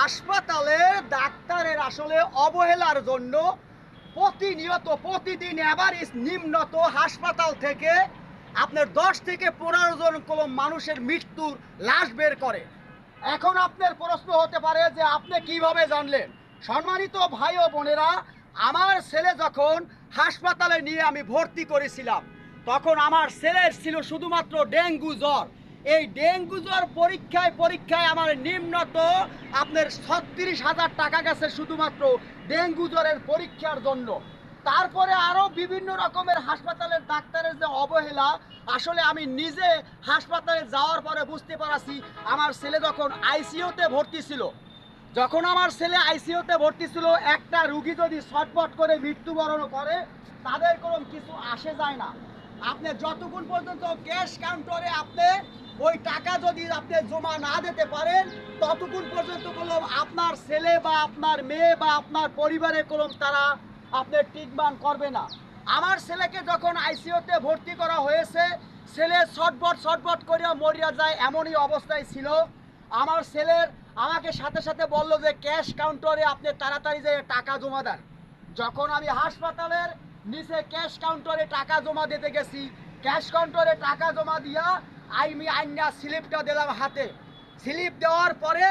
হাসপাতালে ডাক্তারের আসলে অবহেলার জন্য প্রতিনিয়ত, প্রতিদিন এভারেজ নিম্নত হাসপাতাল থেকে আপনার দশ থেকে পনেরো জন কোনো মানুষের মৃত্যুর লাশ বের করে। এখন আপনার প্রশ্ন হতে পারে যে আপনি কীভাবে জানলেন? সম্মানিত ভাই ও বোনেরা, আমার ছেলে যখন হাসপাতালে নিয়ে আমি ভর্তি করেছিলাম, তখন আমার ছেলের ছিল শুধুমাত্র ডেঙ্গু জ্বর। এই ডেঙ্গু জ্বর পরীক্ষায় পরীক্ষায় আমার নিম্নত আপনার ছত্রিশ হাজার টাকা গেছে শুধুমাত্র ডেঙ্গু জ্বরের পরীক্ষার জন্য। তারপরে আরও বিভিন্ন রকমের হাসপাতালের ডাক্তারের যে অবহেলা, আসলে আমি নিজে হাসপাতালে যাওয়ার পরে বুঝতে পারছি, আমার ছেলে যখন আইসিইউতে ভর্তি ছিল, যখন আমার ছেলে আইসিইউতে ভর্তি ছিল, একটা রুগী যদি ছটপট করে মৃত্যুবরণ করে, তাদের কোনো কিছু আসে যায় না। আপনি যতক্ষণ পর্যন্ত ক্যাশ কাউন্টারে আপনি ওই টাকা যদি আপনি জমা না দিতে পারেন, ততক্ষণ পর্যন্ত কলম আপনার ছেলে বা আপনার মেয়ে বা আপনার পরিবারের কলম তারা আপনার ট্রিটমেন্ট করবে না। আমার ছেলেকে যখন আইসিইউতে ভর্তি করা হয়েছে, ছেলে ছটবট ছটবট করিয়া মরিয়া যায়, এমনই অবস্থায় ছিল। আমার ছেলের আমাকে সাথে সাথে বলল যে ক্যাশ কাউন্টারে আপনি তাড়াতাড়ি যে টাকা জমা দেন। যখন আমি হাসপাতালের নিচে ক্যাশ কাউন্টারে টাকা জমা দিতে গেছি ক্যাশ কাউন্টারে টাকা জমা দিয়া আমি আইনা স্লিপটা দিলাম হাতে। স্লিপ দেওয়ার পরে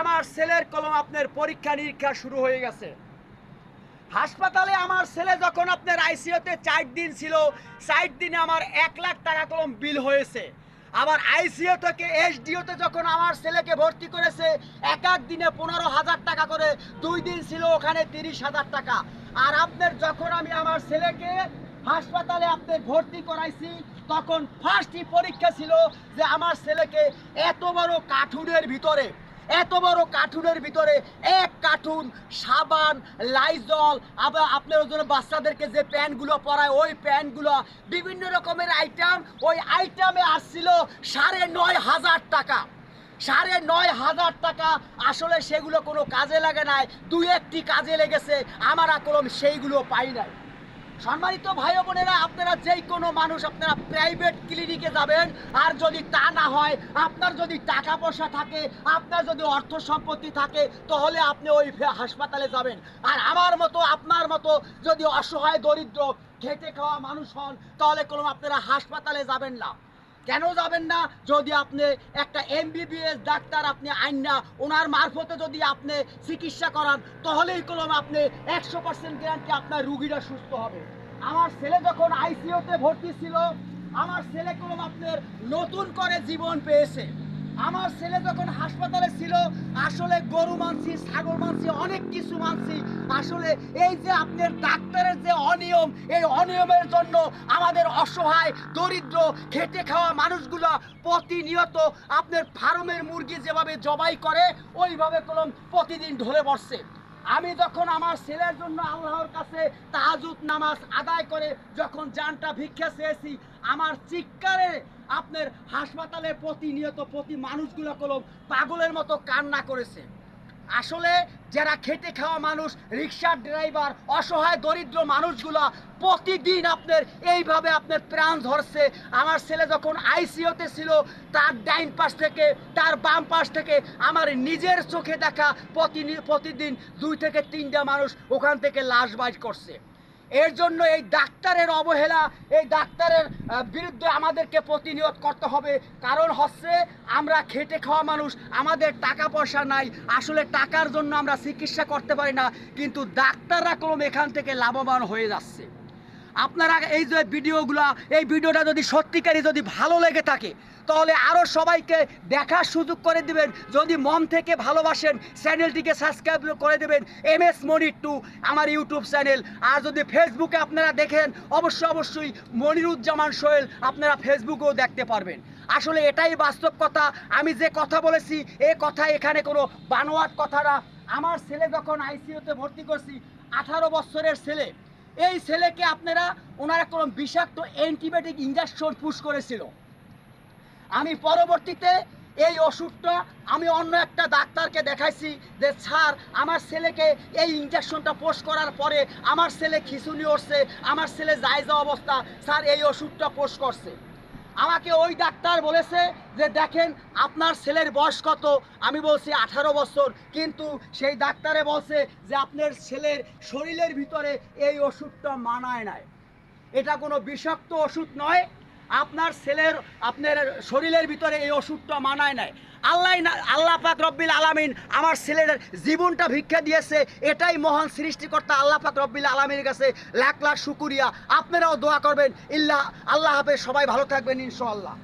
আমার ছেলের কলম আপনার পরীক্ষা নিরীক্ষা শুরু হয়ে গেছে। হাসপাতালে আমার ছেলে যখন আপনার আইসিইউতে চার দিন ছিল, চার দিনে আমার এক লাখ টাকা কলম বিল হয়েছে। আবার আইসিইউ থেকে এসডিওতে যখন আমার ছেলেকে ভর্তি করেছে, এক এক দিনে পনেরো হাজার টাকা করে, দুই দিন ছিল ওখানে তিরিশ হাজার টাকা। আর আপনার যখন আমি আমার ছেলেকে হাসপাতালে আপনার ভর্তি করাইছি, তখন ফার্স্টই পরীক্ষা ছিল যে আমার ছেলেকে এত বড় কাঠুনের ভিতরে, এত বড় কার্টুনের ভিতরে এক কার্টুন সাবান লাইজল আবার আপনার জন্য বাচ্চাদেরকে যে প্যান্টগুলো পরায়, ওই প্যান্টগুলো বিভিন্ন রকমের আইটেম ওই আইটেমে আসছিল সাড়ে নয় হাজার টাকা। সাড়ে নয় হাজার টাকা, আসলে সেগুলো কোনো কাজে লাগে নাই দু একটি কাজে লেগেছে, আমরা কলম সেইগুলো পাই নাই। সম্মানিত ভাই বোনেরা, আপনারা যেই কোনো মানুষ, আপনারা প্রাইভেট ক্লিনিকে যাবেন। আর যদি তা না হয়, আপনার যদি টাকা পয়সা থাকে, আপনার যদি অর্থ সম্পত্তি থাকে, তাহলে আপনি ওই হাসপাতালে যাবেন। আর আমার মতো, আপনার মতো যদি অসহায়, দরিদ্র, খেটে খাওয়া মানুষ হন, তাহলে কোনো আপনারা হাসপাতালে যাবেন না। কেন যাবেন না? যদি আপনি একটা এমবিবিএস ডাক্তার আপনি আইন না, ওনার মারফতে যদি আপনি চিকিৎসা করান, তাহলেই কলম আপনি একশো পার্সেন্ট গ্যারান্টি আপনার রুগীরা সুস্থ হবে। আমার ছেলে যখন আইসিইউতে ভর্তি ছিল, আমার ছেলে কলম আপনার নতুন করে জীবন পেয়েছে। আমার ছেলে যখন হাসপাতালে ছিল, আসলে গরু মানছি, ছাগল মানছি, অনেক কিছু মানছি। আসলে এই যে আপনার ডাক্তারের যে অনিয়ম, এই অনিয়মের জন্য আমাদের অসহায়, দরিদ্র, খেটে খাওয়া মানুষগুলো প্রতিনিয়ত আপনার ফার্মের মুরগি যেভাবে জবাই করে, ওইভাবে কলম প্রতিদিন ঢলে পড়ছে। আমি যখন আমার ছেলের জন্য আল্লাহর কাছে তাহাজুদ নামাজ আদায় করে যখন যানটা ভিক্ষা চেয়েছি, আমার চিৎকারে আপনার হাসপাতালে প্রতিনিয়ত প্রতি মানুষগুলো কলম পাগলের মতো কান্না করেছে। আসলে যারা খেটে খাওয়া মানুষ রিক্সার ড্রাইভার, অসহায় দরিদ্র মানুষগুলা প্রতিদিন আপনার এইভাবে আপনার প্রাণ ধরছে। আমার ছেলে যখন আইসিওতে ছিল, তার ডাইন পাশ থেকে, তার বাম পাশ থেকে আমার নিজের চোখে দেখা প্রতিদিন দুই থেকে তিনটা মানুষ ওখান থেকে লাশ বাইট করছে। এর জন্য এই ডাক্তারের অবহেলা, এই ডাক্তারের বিরুদ্ধে আমাদেরকে প্রতিনিয়ত করতে হবে। কারণ হচ্ছে, আমরা খেটে খাওয়া মানুষ, আমাদের টাকা পয়সা নাই, আসলে টাকার জন্য আমরা চিকিৎসা করতে পারি না, কিন্তু ডাক্তাররা কোনো এখান থেকে লাভবান হয়ে যাচ্ছে। আপনারা এই যে ভিডিওগুলো, এই ভিডিওটা যদি সত্যিকারই যদি ভালো লেগে থাকে, তাহলে আরও সবাইকে দেখার সুযোগ করে দিবেন। যদি মন থেকে ভালোবাসেন, চ্যানেলটিকে সাবস্ক্রাইব করে দেবেন। এম এস মনির টু, আমার ইউটিউব চ্যানেল। আর যদি ফেসবুকে আপনারা দেখেন, অবশ্যই অবশ্যই মনিরুজ্জামান সোহেল আপনারা ফেসবুকেও দেখতে পারবেন। আসলে এটাই বাস্তব কথা। আমি যে কথা বলেছি, এ কথা এখানে কোনো বানোয়াট কথা না। আমার ছেলে যখন আইসিইউতে ভর্তি করছি, আঠারো বছরের ছেলে। এই ছেলেকে আপনারা ওনারা কোনো বিষাক্ত অ্যান্টিবায়োটিক ইঞ্জেকশন পুশ করেছিল। আমি পরবর্তীতে এই ওষুধটা আমি অন্য একটা ডাক্তারকে দেখাইছি যে, স্যার, আমার ছেলেকে এই ইঞ্জেকশনটা পোষ করার পরে আমার ছেলে খিচুনি উঠছে আমার ছেলে যাওয়া অবস্থা, স্যার, এই ওষুধটা পোষ করছে। আমাকে ওই ডাক্তার বলেছে যে দেখেন আপনার ছেলের বয়স কত? আমি বলছি আঠারো বছর। কিন্তু সেই ডাক্তারে বলছে যে আপনার ছেলের শরীরের ভিতরে এই ওষুধটা মানায় নাই। এটা কোনো বিষাক্ত ওষুধ নয়। আপনার ছেলের, আপনার শরীরের ভিতরে এই ওষুধটা মানায় নাই। আল্লাহ আল্লাহ পাক রব্বিল আলামিন আমার ছেলের জীবনটা ভিক্ষা দিয়েছে। এটাই মহান সৃষ্টিকর্তা আল্লাহ পাক রব্বিল আলমীর কাছে লাখ লাখ শুকুরিয়া। আপনারাও দোয়া করবেন। ইল্লাহ আল্লাহ হাফেজ। সবাই ভালো থাকবেন ইনশাআল্লাহ।